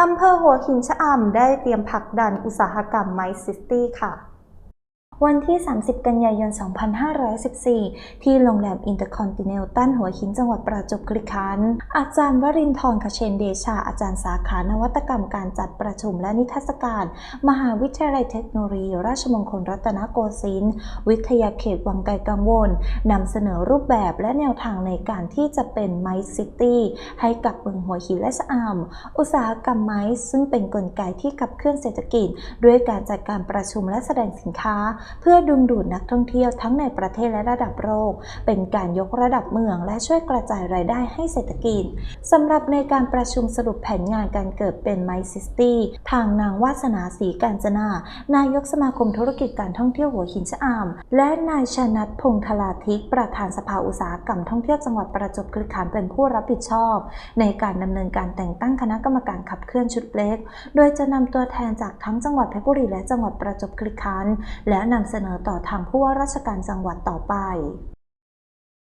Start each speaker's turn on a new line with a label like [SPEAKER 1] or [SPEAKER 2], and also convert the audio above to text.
[SPEAKER 1] อำเภอหัวหินชะอำได้เตรียมผลักดันอุตสาหกรรมไมซิตี้ค่ะ วันที่ 30 กันยายน 2514 ที่โรงแรมอินเตอร์คอนติเนลตันหัวหินจังหวัดประจวบคีรีขันธ์ อาจารย์วรินทร์ขเชนเดชา อาจารย์สาขานวัตกรรมการจัดประชุมและนิทรรศการ มหาวิทยาลัยเทคโนโลยี ราชมงคลรัตนโกสินทร์ วิทยาเขตวังไกลกังวลนำเสนอรูปแบบและแนวทางในการที่จะเป็นไมซ์ซิตี้ให้กับเมืองหัวหินและชะอำอุตสาหกรรมไมซ์ซึ่งเป็นกลไกที่ขับเคลื่อนเศรษฐกิจ ด้วยการจัดการประชุมและแสดงสินค้าเพื่อดึงดูดนักท่องเที่ยวทั้งในประเทศและระดับโลก เป็นการยกระดับเมืองและช่วยกระจายรายได้ให้เศรษฐกิจสำหรับในการประชุมสรุปแผนงานการเกิดเป็นไมซิสตี้ทางนางวาสนาศรีการจนา นายกสมาคมธุรกิจการท่องเที่ยวหัวหินชะอำและนายชนัทพงษ์ธลาทิก ประธานสภาอุตสาหกรรมท่องเที่ยวจังหวัดประจวบคีรีขันธ์เป็นผู้รับผิดชอบ ในการดำเนินการแต่งตั้งคณะกรรมการขับเคลื่อนชุดเล็ก โดยจะนำตัวแทนจากทั้งจังหวัดเพชรบุรีและจังหวัดประจวบคีรีขันธ์และนำเสนอต่อทางผู้ว่าราชการจังหวัดต่อไป